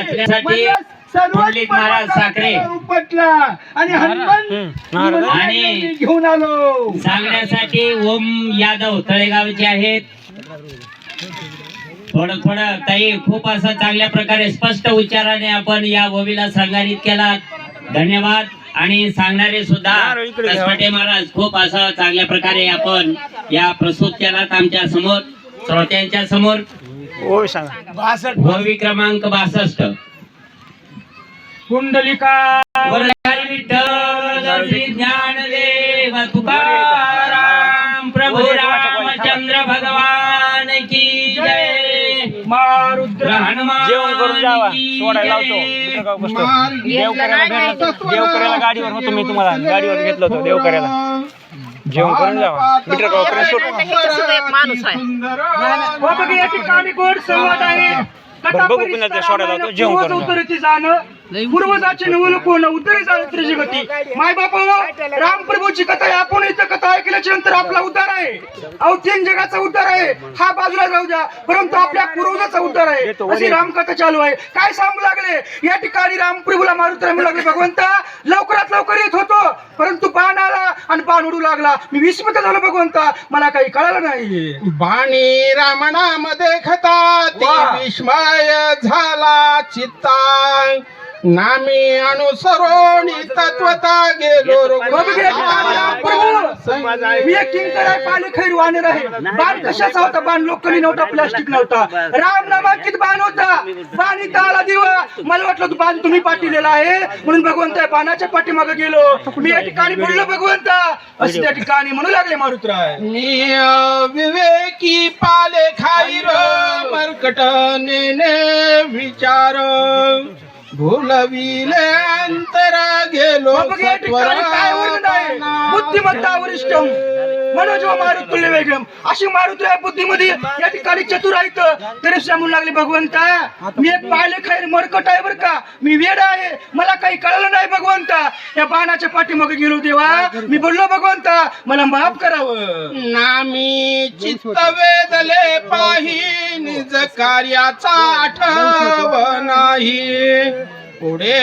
वाचण्यासाठी सर्वच पंडित महाराज साखरे उपटला. आणि हनुमान आणि घेऊन आलो. सांगण्यासाठी ओम यादव तळेगावचे आहेत. थोडं थोडं ताई खूप असं चांगल्या प्रकारे स्पष्ट उच्चाराने आपण या ओवीला संगारित केला धन्यवाद. आणि सांगणारे सुद्धा कसपटे महाराज खूप असं चांगल्या प्रकारे आपण या प्रस्तुत केलात आमच्यासमोर श्रोत्यांच्या समोर. होय सांगा. ओवी क्रमांक बासष्ट. कुंडलिका वरदारी विठ्ठल श्री ज्ञानदेव तुकाराम प्रभू रामचंद्र भगवान की जय. मारुद्र हनुमान जेवण करून जावा. सोडायला. लावतो. भेटलो. देवकऱ्याला गाडीवर होतो मी तुम्हाला. गाडीवर घेतलं होतं देवकऱ्याला. जेवण करून जावा. मीटर माणूस आहे. बघ, पुन्हा ते सोडायला होतो, जेवण करून पूर्वजाचे कोण उत्तरे जाणं त्रिजी गती. माय बापा रामप्रभूची कथा आहे आपण इथं कथा ऐकल्याच्या नंतर आपला उद्धार आहे. अहो तीन जगाचा उद्धार आहे. हा बाजूला जाऊ द्या. परंतु आपल्या पूर्वजाचा उद्धार आहे. अशी रामकथा चालू आहे. काय सांगू लागले? या ठिकाणी रामप्रभूला मारुत रामू लागले. भगवंता लवकरात लवकर येत होतो. परंतु बाण आला आणि बाण उडू लागला. मी विस्मित झालो भगवंता. मला काही कळालं नाही. बाणी रामणामध्ये खता. विस्मय झाला चित्ता नामी अनुसरोणी तत्वता गेलो मी एक किंकर आहे पाणी खैर वानर आहे बाण कशाचा होता? बाण लोखंडी नव्हता प्लास्टिक नव्हता. राम नामांकित बाण होता. इथं आला दिवा. मला वाटलं तू बाण तुम्ही पाठवलेला आहे. म्हणून भगवंत बाणाच्या पाठीमागे गेलो. मी या ठिकाणी बोललो भगवंता. असं त्या ठिकाणी म्हणू लागले मारुतराय. मी विवेकी पाले खाईर मरकट नेने विचार. भूलविले अंतर गेलो बुद्धिमत्ता वरिष्ठम मनोज मारुतुल्य वेगळम अशी मारुती आहे बुद्धीमध्ये या ठिकाणी चतुर आहेत तरी सांगून लागले भगवंता. मी एक पाहिले खैर मरकट आहे बरं का. मी वेड आहे मला काही कळलं नाही भगवंता. या बाणाच्या पाठीमागे गेलो देवा. मी बोललो भगवंता मला माफ करावं. नामी चित्त वेदले पाही निज कार्याचा आठव नाही. पुढे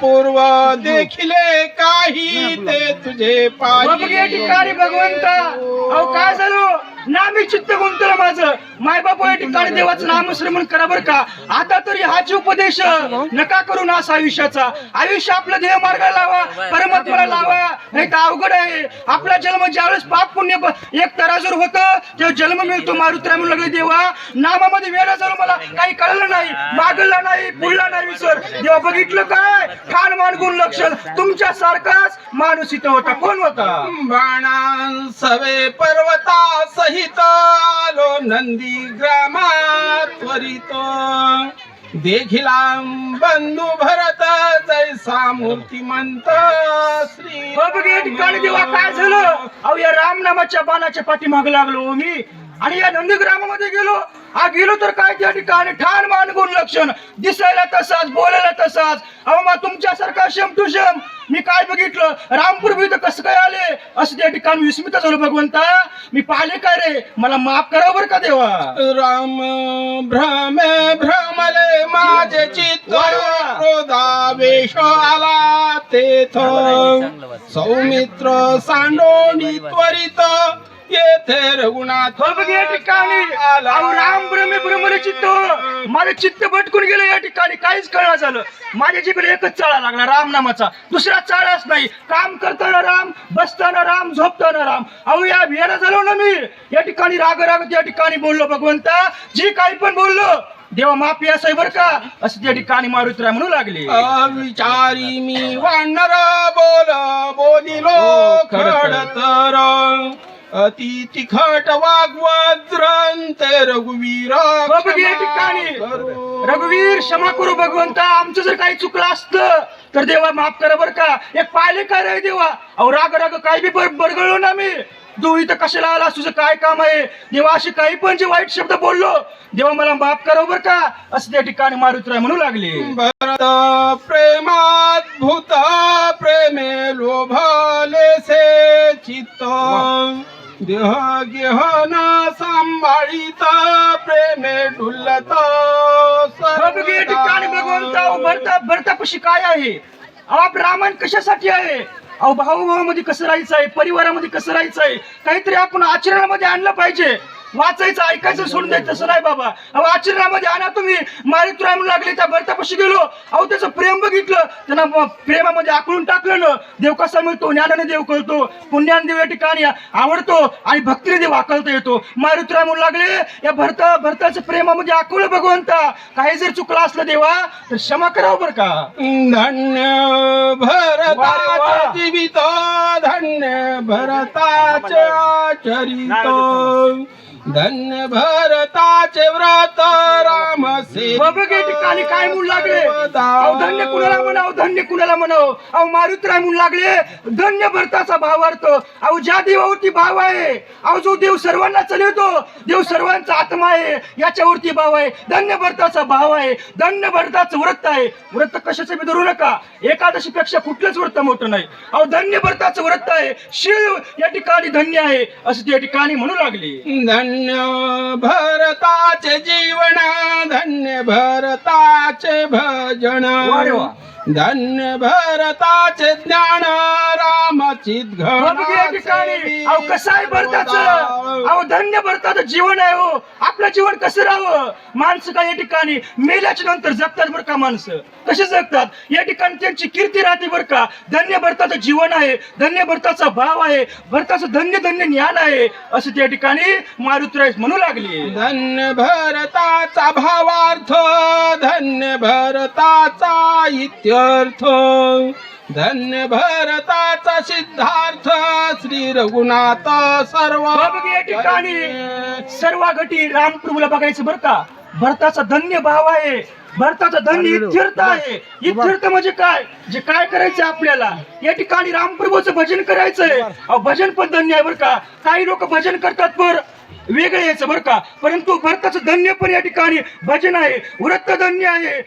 पूर्व देखिले काही ते तुझे बघ या ठिकाणी भगवंता. अहो काय झालं? नामी चित्त गुंतलं माझं. माय बापू या ठिकाणी देवाचं नामश्रमण करा बरं का. आता तरी हाच उपदेश नका करू असा आयुष्याचा. आयुष्य आपलं देह मार्गाला लावा परमात्माला लावा. नाही तर अवघड आहे. आपला जन्म ज्यावेळेस पाप पुण्य एक तराजूर होतं तेव्हा जन्म मिळतो मारुत्र्या म्हणून लागले देवा. नामामध्ये वेळ झालं मला काही कळलं नाही मागला नाही पुढला नाही सर देवा बघितलं काय? ठाण मानगुण लक्ष तुमच्या सारखाच माणूस इथं होता. कोण होता? बाणा सवे पर्वता सहित आलो नंदी ग्रामात त्वरित. देखिला बंधू भरत जैसा मूर्तिमंत श्री बघ गण ठिकाणी देवा काय झालं? अहो या रामनामाच्या बाणाच्या पाठीमाग लागलो मी. आणि या नंदीग्रामामध्ये गेलो. हा गेलो तर काय त्या ठिकाणी ठाण मानगुण लक्षण. दिसायला तसाच बोलायला तसाच. अहो मग तुमच्यासारखा शम टू शम. मी काय बघितलं? रामपूर इथं कसं काय आले? असं त्या ठिकाणी विस्मित झालो भगवंता. मी पाहिले काय रे? मला माफ करा बरं का देवा. राम भ्रमे भ्रमले माझे चित्त क्रोधावेश आला तेथ. सौमित्र सांडोणी त्वरित येथे रघुनाथ बघ या ठिकाणी. अहो राम ब्रह्मे ब्रह्मने चित्त. माझं चित्त भटकून गेलं या ठिकाणी. काहीच कळलं झालं. माझ्या जिकडे एकच चाळा लागला राम नामाचा. दुसरा चाळाच नाही. काम करताना राम बसताना राम झोपताना राम. अहो या वेळा झालो ना मी. या ठिकाणी राग राग त्या ठिकाणी बोललो भगवंता. जी काही पण बोललो देवा माफी असं बर का? असं त्या ठिकाणी मारुतीराय म्हणू लागले. अविचारी मी वानर अति तिखट वाग्वज्रंत रघुवीर बघ या ठिकाणी. रघुवीर क्षमा करू भगवंता आमचं जर काही चुकलं असतं तर देवा माफ करा बर का. एक पाहिले काय रे देवा? अहो राग राग काही बी बर- बरगळलो ना मी. तू इथं कशाला आला? तुझं काय काम आहे? देवा असे काही पण जे वाईट शब्द बोललो देवा मला माफ करा बर का. असं त्या ठिकाणी मारुतीराय म्हणू लागले. भरत प्रेमात भूत प्रेमे लोभले देह गेहन सांभाळीत प्रेमे डुलत ठिकाणी भगवंत भरता भरतापाशी काय आहे? अहो आपलं रामायण कशासाठी आहे? अहो भाऊभावामध्ये कसं राहायचं आहे परिवारामध्ये कसं राहायचं आहे काहीतरी आपण आचरणामध्ये आणलं पाहिजे. वाचायचं ऐकायचं सोडून द्यायचं तसं नाही बाबा. अहो आचरणामध्ये आणा तुम्ही. मारितुराय म्हणून लागले त्या भरतापाशी गेलो. अहो त्याचं प्रेम बघितलं. त्यांना म- प्रेमामध्ये आकळून टाकलं ना. देव कसा मिळतो ज्ञानाने देव कळतो. पुण्याने देव या ठिकाणी आवडतो आणि भक्तीने देव आकळता येतो. मारुतीराय म्हणू लागले. या भरता भरताचं प्रेमामध्ये आकळलं भगवंता. काही जर चुकलं असलं देवा तर क्षमा करावं बरं का? धन्य वा रे वा. भरताचे जीवित. धन्य भरताचे आचरित धन्य भरताचे व्रत राम बघ ठिकाणी काय म्हणू लागले. धन्य कुणाला म्हणाव? धन्य कुणाला म्हणाव? अहो मारुतीराय म्हणू लागले. धन्य भरताचा भावार्थ अहो ज्या देवावरती भाव आहे अहो जो देव सर्वांना चालवतो देव सर्वांचा आत्मा आहे याच्यावरती भाव आहे. धन्य भरताचा भाव आहे. धन्य भरताचं व्रत आहे. व्रत कशाचं बी धरू नका. एकादशी पेक्षा कुठलंच व्रत मोठं नाही. अहो धन्य भरताचं व्रत आहे. शिव या ठिकाणी धन्य आहे असं त्या ठिकाणी म्हणू लागले. धन्य धन्य भरताचे जीवन धन्य भरताचे भजन. धन्य भरताचे ज्ञान ठिकाणी. अहो कसं आहे भरताचं अहो धन्य भरताचं जीवन आहे हो. आपलं जीवन कसं राहावं? माणसं काय या ठिकाणी? मेल्याच्या नंतर जगतात बरं का माणसं? कसे जगतात? या ठिकाणी त्यांची कीर्ती राहते बरं का. धन्य भरताचं जीवन आहे. धन्य भरताचा भाव आहे. भरताचं धन्य धन्य ज्ञान आहे. असं त्या ठिकाणी मारुतीराय म्हणू लागले. धन्य भरताचा भावार्थ धन्य भरताचा इत्यर्थ धन्य भरताचा सिद्धार्थ श्री रघुनाथ सर्व या ठिकाणी सर्व घटी रामप्रभूला बघायचं बरं का? भरताचा धन्य भाव आहे. भरताचा धन्य इत्यर्थ आहे. इत्यर्थ म्हणजे काय? जे काय करायचं आपल्याला? या ठिकाणी रामप्रभूचं भजन करायचंय. अहो, भजन पण धन्य आहे बरं का? काही लोक भजन करतात पर वेगळे यायचं बरं का? परंतु भरताचं धन्य पण या ठिकाणी भजन आहे. व्रत धन्य आहे.